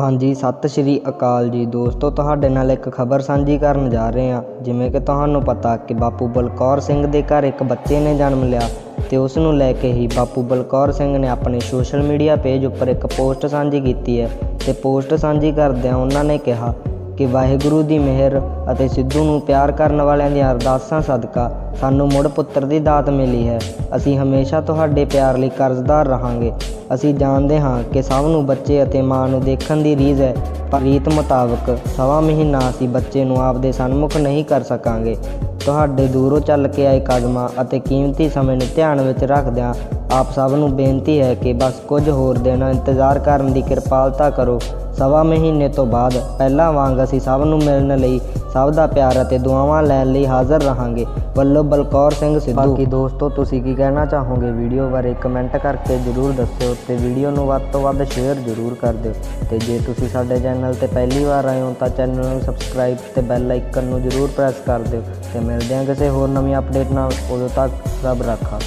ਹਾਂਜੀ, ਸਤਿ ਸ਼੍ਰੀ ਅਕਾਲ ਜੀ ਦੋਸਤੋ, ਤੁਹਾਡੇ ਨਾਲ ਇੱਕ ਖਬਰ ਸਾਂਝੀ ਕਰਨ ਜਾ ਰਹੇ ਹਾਂ। ਜਿਵੇਂ ਕਿ ਤੁਹਾਨੂੰ ਪਤਾ ਕਿ ਬਾਪੂ ਬਲਕੌਰ ਸਿੰਘ ਦੇ ਘਰ ਇੱਕ ਬੱਚੇ ਨੇ ਜਨਮ ਲਿਆ ਤੇ ਉਸ ਨੂੰ ਲੈ ਕੇ ਹੀ ਬਾਪੂ ਬਲਕੌਰ ਸਿੰਘ ਨੇ ਆਪਣੇ ਸੋਸ਼ਲ ਮੀਡੀਆ ਪੇਜ ਉੱਪਰ ਇੱਕ ਪੋਸਟ ਸਾਂਝੀ ਕੀਤੀ ਹੈ ਤੇ ਪੋਸਟ ਸਾਂਝੀ ਕਰਦਿਆਂ ਉਹਨਾਂ ਨੇ ਕਿਹਾ ਕਿ ਵਾਹਿਗੁਰੂ ਦੀ ਮਿਹਰ ਅਤੇ ਸਿੱਧੂ ਨੂੰ ਪਿਆਰ ਕਰਨ ਵਾਲਿਆਂ ਦੀਆਂ ਅਰਦਾਸਾਂ ਸਦਕਾ ਸਾਨੂੰ ਮੁੜ ਪੁੱਤਰ ਦੀ ਦਾਤ ਮਿਲੀ ਹੈ। ਅਸੀਂ ਹਮੇਸ਼ਾ ਤੁਹਾਡੇ ਪਿਆਰ ਲਈ ਕਰਜ਼ਦਾਰ ਰਹਾਂਗੇ। ਅਸੀਂ ਜਾਣਦੇ ਹਾਂ ਕਿ ਸਭ ਨੂੰ ਬੱਚੇ ਅਤੇ ਮਾਂ ਨੂੰ ਦੇਖਣ ਦੀ ਰੀਝ ਹੈ, ਪਰ ਰੀਤ ਮੁਤਾਬਕ ਸਵਾ ਮਹੀਨਾ ਅਸੀਂ ਬੱਚੇ ਨੂੰ ਆਪਦੇ ਸਨਮੁਖ ਨਹੀਂ ਕਰ ਸਕਾਂਗੇ। ਤੁਹਾਡੇ ਦੂਰੋਂ ਚੱਲ ਕੇ ਆਏ ਕਦਮਾਂ ਅਤੇ ਕੀਮਤੀ ਸਮੇਂ ਨੂੰ ਧਿਆਨ ਵਿੱਚ ਰੱਖਦਿਆਂ ਆਪ ਸਭ ਨੂੰ ਬੇਨਤੀ ਹੈ ਕਿ ਬਸ ਕੁਝ ਹੋਰ ਦਿਨ ਇੰਤਜ਼ਾਰ ਕਰਨ ਦੀ ਕਿਰਪਾਲਤਾ ਕਰੋ। ਸਵਾ ਮਹੀਨੇ ਤੋਂ ਬਾਅਦ ਪਹਿਲਾਂ ਵਾਂਗ ਅਸੀਂ ਸਭ ਨੂੰ ਮਿਲਣ ਲਈ ਸਭ ਦਾ ਪਿਆਰ ਅਤੇ ਦੁਆਵਾਂ ਲੈਣ ਲਈ ਹਾਜ਼ਰ ਰਹਾਂਗੇ। ਵੱਲੋਂ ਬਲਕੌਰ ਸਿੰਘ ਸਿੱਧੂ। ਬਾਕੀ ਦੋਸਤੋ, ਤੁਸੀਂ ਕੀ ਕਹਿਣਾ ਚਾਹੋਗੇ? ਵੀਡੀਓ ਬਾਰੇ ਕਮੈਂਟ ਕਰਕੇ ਜਰੂਰ ਦੱਸਿਓ ਤੇ ਵੀਡੀਓ ਨੂੰ ਵੱਧ ਤੋਂ ਵੱਧ ਸ਼ੇਅਰ ਜਰੂਰ ਕਰ ਦਿਓ। ਤੇ ਜੇ ਤੁਸੀਂ ਸਾਡੇ ਚੈਨਲ ਤੇ ਪਹਿਲੀ ਵਾਰ ਆਏ ਹੋ ਤਾਂ ਚੈਨਲ ਨੂੰ ਸਬਸਕ੍ਰਾਈਬ ਤੇ ਬੈਲ ਆਈਕਨ ਨੂੰ ਜਰੂਰ ਪ੍ਰੈਸ ਕਰ ਦਿਓ। ਤੇ ਮਿਲਦੇ ਹਾਂ ਕਿਸੇ ਹੋਰ ਨਵੀਂ ਅਪਡੇਟ ਨਾਲ। ਉਦੋਂ ਤੱਕ ਰੱਬ ਰਾਖਾ।